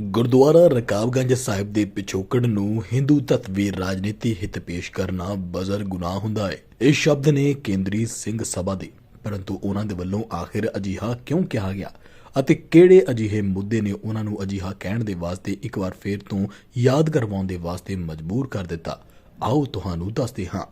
ਗੁਰਦੁਆਰਾ ਰਕਾਬਗੰਜ ਸਾਹਿਬ ਦੇ ਪਿਛੋਕੜ ਨੂੰ ਹਿੰਦੂ ਤੱਤਵੀ ਰਾਜਨੀਤੀ ਹਿੱਤ ਪੇਸ਼ ਕਰਨਾ ਬਜ਼ਰ ਗੁਨਾਹ ਹੁੰਦਾ ਹੈ। ਇਹ ਸ਼ਬਦ ਨੇ ਕੇਂਦਰੀ ਸਿੰਘ ਸਭਾ ਦੇ, ਪਰੰਤੂ ਉਹਨਾਂ ਦੇ ਵੱਲੋਂ ਆਖਿਰ ਅਜਿਹਾ ਕਿਉਂ ਕਿਹਾ ਗਿਆ ਅਤੇ ਕਿਹੜੇ ਅਜਿਹੇ ਮੁੱਦੇ ਨੇ ਉਹਨਾਂ ਨੂੰ ਅਜਿਹਾ ਕਹਿਣ ਦੇ ਵਾਸਤੇ ਇੱਕ ਵਾਰ ਫੇਰ ਤੋਂ ਯਾਦ ਕਰਵਾਉਣ ਦੇ ਵਾਸਤੇ ਮਜਬੂਰ ਕਰ ਦਿੱਤਾ? ਆਓ ਤੁਹਾਨੂੰ ਦੱਸਦੇ ਹਾਂ।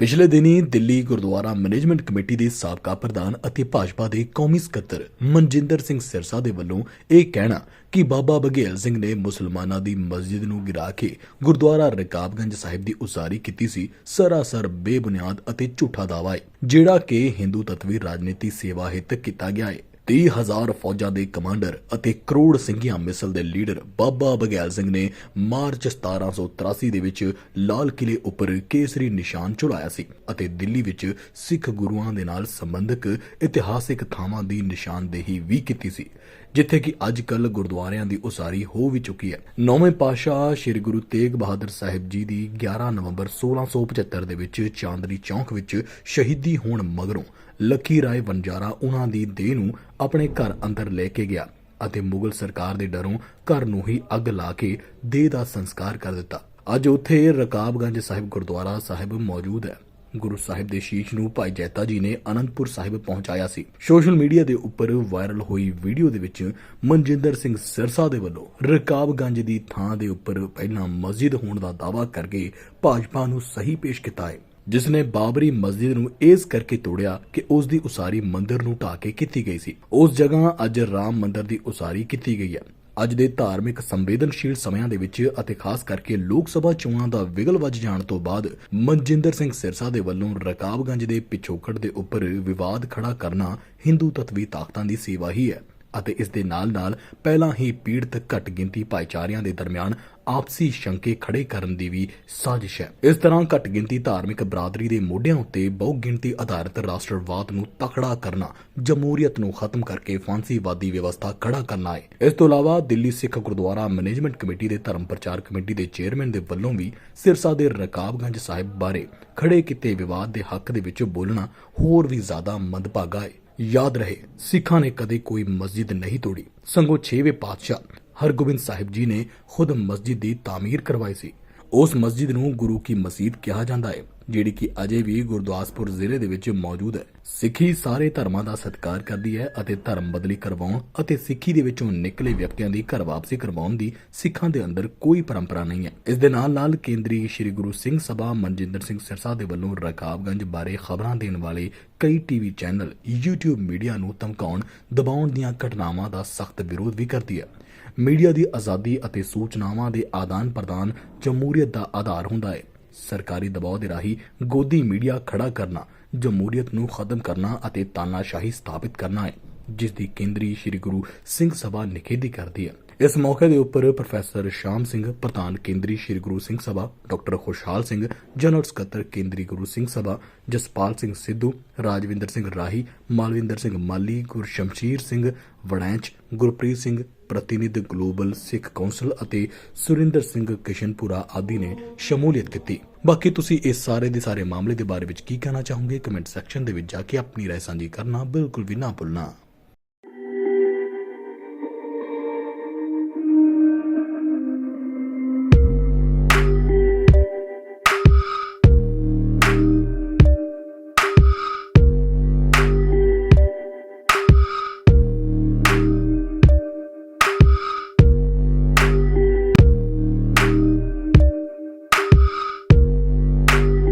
ਪਿਛਲੇ ਦਿਨੀ ਦਿੱਲੀ ਗੁਰਦੁਆਰਾ ਮੈਨੇਜਮੈਂਟ ਕਮੇਟੀ ਦੇ ਸਾਬਕਾ ਪ੍ਰਧਾਨ ਅਤੇ ਭਾਜਪਾ ਦੇ ਕੌਮੀ ਸਕੱਤਰ ਮਨਜਿੰਦਰ ਸਿੰਘ ਸਿਰਸਾ ਦੇ ਵੱਲੋਂ ਇਹ ਕਹਿਣਾ ਕਿ ਬਾਬਾ ਬਘੇਲ ਸਿੰਘ ਨੇ ਮੁਸਲਮਾਨਾਂ ਦੀ ਮਸਜਿਦ ਨੂੰ ਗਿਰਾ ਕੇ ਗੁਰਦੁਆਰਾ ਰਕਾਬਗੰਜ ਸਾਹਿਬ ਦੀ ਉਸਾਰੀ ਕੀਤੀ ਸੀ, ਸਰਾਸਰ ਬੇਬੁਨਿਆਦ ਅਤੇ ਝੂਠਾ ਦਾਵਾ ਹੈ ਜਿਹੜਾ ਕਿ ਹਿੰਦੂ ਤੱਤਵੀ ਰਾਜਨੀਤੀ ਸੇਵਾ ਹਿੱਤ ਕੀਤਾ ਗਿਆ ਹੈ 30000 ਫੌਜਾਂ ਦੇ ਕਮਾਂਡਰ ਅਤੇ ਕਰੋੜ ਸਿੰਘੀਆਂ ਮਿਸਲ ਦੇ ਲੀਡਰ ਬਾਬਾ ਬਘੇਲ ਸਿੰਘ ਨੇ ਮਾਰਚ 1783 ਦੇ ਵਿੱਚ ਲਾਲ ਕਿਲੇ ਉੱਪਰ ਕੇਸਰੀ ਨਿਸ਼ਾਨ ਚੜਾਇਆ ਸੀ ਅਤੇ ਦਿੱਲੀ ਵਿੱਚ ਸਿੱਖ ਗੁਰੂਆਂ ਦੇ ਨਾਲ ਸੰਬੰਧਿਤ ਇਤਿਹਾਸਿਕ ਥਾਵਾਂ ਦੀ ਨਿਸ਼ਾਨਦੇਹੀ ਵੀ ਕੀਤੀ ਸੀ, ਜਿੱਥੇ ਕਿ ਅੱਜ ਕੱਲ ਗੁਰਦੁਆਰਿਆਂ ਦੀ ਉਸਾਰੀ ਹੋ ਵੀ ਚੁੱਕੀ ਹੈ। ਨੌਵੇਂ ਪਾਤਸ਼ਾਹ ਸ੍ਰੀ ਗੁਰੂ ਤੇਗ ਬਹਾਦਰ ਸਾਹਿਬ ਜੀ ਦੀ 11 ਨਵੰਬਰ 1675 ਦੇ ਵਿੱਚ ਚਾਂਦਨੀ ਚੌਂਕ ਵਿੱਚ ਸ਼ਹੀਦੀ ਹੋਣ ਮਗਰੋਂ ਲੱਖੀ ਰਾਏ ਵਣਜਾਰਾ ਉਹਨਾਂ ਦੀ ਦੇਹ ਨੂੰ ਆਪਣੇ ਘਰ ਅੰਦਰ ਲੈ ਕੇ ਗਿਆ ਅਤੇ ਮੁਗਲ ਸਰਕਾਰ ਦੇ ਡਰੋਂ ਘਰ ਨੂੰ ਹੀ ਅੱਗ ਲਾ ਕੇ ਦੇਹ ਦਾ ਸੰਸਕਾਰ ਕਰ ਦਿੱਤਾ। ਅੱਜ ਉੱਥੇ ਰਕਾਬਗੰਜ ਸਾਹਿਬ ਗੁਰਦੁਆਰਾ ਸਾਹਿਬ ਮੌਜੂਦ ਹੈ। ਗੁਰੂ ਸਾਹਿਬ ਦੇ ਸ਼ੀਸ਼ ਨੂੰ ਭਾਈ ਜੈਤਾ ਜੀ ਨੇ ਅਨੰਦਪੁਰ ਸਾਹਿਬ ਪਹੁੰਚਾਇਆ ਸੀ। ਸੋਸ਼ਲ ਮੀਡੀਆ ਦੇ ਉੱਪਰ ਵਾਇਰਲ ਹੋਈ ਵੀਡੀਓ ਦੇ ਵਿੱਚ ਮਨਜਿੰਦਰ ਸਿੰਘ ਸਿਰਸਾ ਦੇ ਵੱਲੋਂ ਰਕਾਬਗੰਜ ਦੀ ਥਾਂ ਦੇ ਉੱਪਰ ਪਹਿਲਾਂ ਮਸਜਿਦ ਹੋਣ ਦਾ ਦਾਅਵਾ ਕਰਕੇ ਭਾਜਪਾ ਨੂੰ ਸਹੀ ਪੇਸ਼ ਕੀਤਾ ਹੈ। ਜਿਸ ਨੇ ਬਾਬਰੀ ਮਸਜਿਦ ਨੂੰ ਇਸ ਕਰਕੇ ਤੋੜਿਆ ਕਿ ਉਸ ਦੀ ਉਸਾਰੀ ਮੰਦਿਰ ਨੂੰ ਢਾ ਕੇ ਕੀਤੀ ਗਈ ਸੀ। ਉਸ ਜਗ੍ਹਾ ਅੱਜ ਰਾਮ ਮੰਦਿਰ ਦੀ ਉਸਾਰੀ ਕੀਤੀ ਗਈ ਹੈ। ਅੱਜ ਦੇ ਧਾਰਮਿਕ ਸੰਵੇਦਨਸ਼ੀਲ ਸਮਿਆਂ ਦੇ ਵਿੱਚ ਅਤੇ ਖਾਸ ਕਰਕੇ ਲੋਕ ਸਭਾ ਚੋਣਾਂ ਦਾ ਵਿਗਲ ਵੱਜ ਜਾਣ ਤੋਂ ਬਾਅਦ ਮਨਜਿੰਦਰ ਸਿੰਘ ਸਿਰਸਾ ਦੇ ਵੱਲੋਂ ਰਕਾਬਗੰਜ ਦੇ ਪਿਛੋਕੜ ਦੇ ਉੱਪਰ ਵਿਵਾਦ ਖੜਾ ਕਰਨਾ ਹਿੰਦੂ ਤੱਤਵੀ ਤਾਕਤਾਂ ਦੀ ਸੇਵਾ ਹੀ ਹੈ। ਅਤੇ ਇਸ ਦੇ ਨਾਲ-ਨਾਲ ਪਹਿਲਾਂ ਹੀ ਪੀੜਤ ਘੱਟ ਗਿਣਤੀ ਭਾਈਚਾਰਿਆਂ ਦੇ ਦਰਮਿਆਨ ਆਪਸੀ ਸ਼ੰਕੇ ਖੜੇ ਕਰਨ ਦੀ ਵੀ ਸਾਜ਼ਿਸ਼ ਹੈ। ਇਸ ਤਰ੍ਹਾਂ ਘੱਟ ਗਿਣਤੀ ਧਾਰਮਿਕ ਬਰਾਦਰੀ ਦੇ ਮੋਢਿਆਂ ਉੱਤੇ ਬਹੁ ਆਧਾਰਿਤ ਰਾਸ਼ਟਰਵਾਦ ਨੂੰ ਤਕੜਾ ਕਰਨਾ, ਜਮਹੂਰੀਅਤ ਨੂੰ ਖਤਮ ਕਰਕੇ ਫਾਂਸੀਵਾਦੀ ਵਿਵਸਥਾ ਖੜਾ ਕਰਨਾ ਹੈ। ਇਸ ਤੋਂ ਇਲਾਵਾ ਦਿੱਲੀ ਸਿੱਖ ਗੁਰਦੁਆਰਾ ਮੈਨੇਜਮੈਂਟ ਕਮੇਟੀ ਦੇ ਧਰਮ ਪ੍ਰਚਾਰ ਕਮੇਟੀ ਦੇ ਚੇਅਰਮੈਨ ਦੇ ਵੱਲੋਂ ਵੀ ਸਿਰਸਾ ਦੇ ਰਕਾਬਗੰਜ ਸਾਹਿਬ ਬਾਰੇ ਖੜੇ ਕੀਤੇ ਵਿਵਾਦ ਦੇ ਹੱਕ ਦੇ ਵਿੱਚ ਬੋਲਣਾ ਹੋਰ ਵੀ ਜ਼ਿਆਦਾ ਮੰਦਭਾਗਾ ਹੈ। ਯਾਦ ਰਹੇ। ਸਿੱਖਾਂ ਨੇ ਕਦੇ ਕੋਈ ਮਸਜਿਦ ਨਹੀਂ ਤੋੜੀ। ਸੰਗੋ 6ਵੇਂ ਪਾਤਸ਼ਾਹ ਹਰਗੋਬਿੰਦ ਸਾਹਿਬ ਜੀ ਨੇ ਖੁਦ ਮਸਜਿਦ ਦੀ ਤਾਮੀਰ ਕਰਵਾਈ ਸੀ। ਉਸ ਮਸਜਿਦ ਨੂੰ ਗੁਰੂ ਕੀ ਮਸਜਿਦ ਕਿਹਾ ਜਾਂਦਾ ਹੈ। ਜਿਹੜੀ ਕਿ ਅਜੇ ਵੀ ਗੁਰਦਾਸਪੁਰ ਜ਼ਿਲ੍ਹੇ ਦੇ ਵਿੱਚ ਮੌਜੂਦ ਹੈ। ਸਿੱਖੀ ਸਾਰੇ ਧਰਮਾਂ ਦਾ ਸਤਿਕਾਰ ਕਰਦੀ ਹੈ ਅਤੇ ਧਰਮ ਬਦਲੀ ਕਰਵਾਉਣ ਅਤੇ ਸਿੱਖੀ ਦੇ ਵਿੱਚੋਂ ਨਿਕਲੇ ਵਿਅਕਤੀਆਂ ਦੀ ਘਰ ਵਾਪਸੀ ਕਰਵਾਉਣ ਦੀ ਸਿੱਖਾਂ ਦੇ ਅੰਦਰ ਕੋਈ ਪਰੰਪਰਾ ਨਹੀਂ ਹੈ। ਇਸ ਦੇ ਨਾਲ ਨਾਲ ਕੇਂਦਰੀ ਸ੍ਰੀ ਗੁਰੂ ਸਿੰਘ ਸਭਾ ਮਨਜਿੰਦਰ ਸਿੰਘ ਸਿਰਸਾ ਦੇ ਵੱਲੋਂ ਰਕਾਬਗੰਜ ਬਾਰੇ ਖਬਰਾਂ ਦੇਣ ਵਾਲੇ ਕਈ ਟੀਵੀ ਚੈਨਲ, YouTube ਮੀਡੀਆ ਨੂੰ ਧਮਕਾਉਣ, ਦਬਾਉਣ ਦੀਆਂ ਘਟਨਾਵਾਂ ਦਾ ਸਖਤ ਵਿਰੋਧ ਵੀ ਕਰਦੀ ਹੈ। ਮੀਡੀਆ ਦੀ ਆਜ਼ਾਦੀ ਅਤੇ ਸੂਚਨਾਵਾਂ ਦੇ ਆਦਾਨ ਪ੍ਰਦਾਨ ਜਮਹੂਰੀਅਤ ਦਾ ਆਧਾਰ ਹੁੰਦਾ ਹੈ। ਸਰਕਾਰੀ ਦਬਾਅ ਦੇ ਰਾਹੀਂ ਗੋਦੀ ਮੀਡੀਆ ਖੜਾ ਕਰਨਾ, ਜਮਹੂਰੀਅਤ ਨੂੰ ਖਤਮ ਕਰਨਾ ਅਤੇ ਤਾਨਾਸ਼ਾਹੀ ਸਥਾਪਿਤ ਕਰਨਾ ਹੈ, ਜਿਸ ਦੀ ਕੇਂਦਰੀ ਸ੍ਰੀ ਗੁਰੂ ਸਿੰਘ ਸਭਾ ਨਿਖੇਧੀ ਕਰਦੀ ਹੈ। ਇਸ ਮੌਕੇ ਦੇ ਉੱਪਰ ਪ੍ਰੋਫੈਸਰ ਸ਼ਾਮ ਸਿੰਘ, ਪ੍ਰਧਾਨ ਕੇਂਦਰੀ ਸ੍ਰੀ ਗੁਰੂ ਸਿੰਘ ਸਭਾ, ਡਾਕਟਰ ਖੁਸ਼ਹਾਲ ਸਿੰਘ, ਜਨਰਲ ਸਕੱਤਰ ਕੇਂਦਰੀ ਗੁਰੂ ਸਿੰਘ ਸਭਾ, ਜਸਪਾਲ ਸਿੰਘ ਸਿੱਧੂ, ਰਾਜਵਿੰਦਰ ਸਿੰਘ ਰਾਹੀ, ਮਾਲਵਿੰਦਰ ਸਿੰਘ ਮਾਲੀ, ਗੁਰਸ਼ਮਸ਼ੀਰ ਸਿੰਘ ਵੜੈਂਚ, ਗੁਰਪ੍ਰੀਤ ਸਿੰਘ ਪ੍ਰਤੀਨਿਧ ਗਲੋਬਲ ਸਿੱਖ ਕੌਂਸਲ ਅਤੇ ਸੁਰਿੰਦਰ ਸਿੰਘ ਕਿਸ਼ਨਪੁਰਾ ਆਦਿ ਨੇ ਸ਼ਮੂਲੀਅਤ ਕੀਤੀ ਬਾਕੀ ਤੁਸੀਂ ਇਸ ਸਾਰੇ ਦੇ ਸਾਰੇ ਮਾਮਲੇ ਦੇ ਬਾਰੇ ਵਿੱਚ ਕੀ ਕਹਿਣਾ ਚਾਹੋਗੇ ਕਮੈਂਟ ਸੈਕਸ਼ਨ ਦੇ ਵਿੱਚ ਜਾ ਕੇ ਆਪਣੀ رائے ਸਾਂਝੀ ਕਰਨਾ ਬਿਲਕੁਲ ਵੀ ਨਾ ਭੁੱਲਣਾ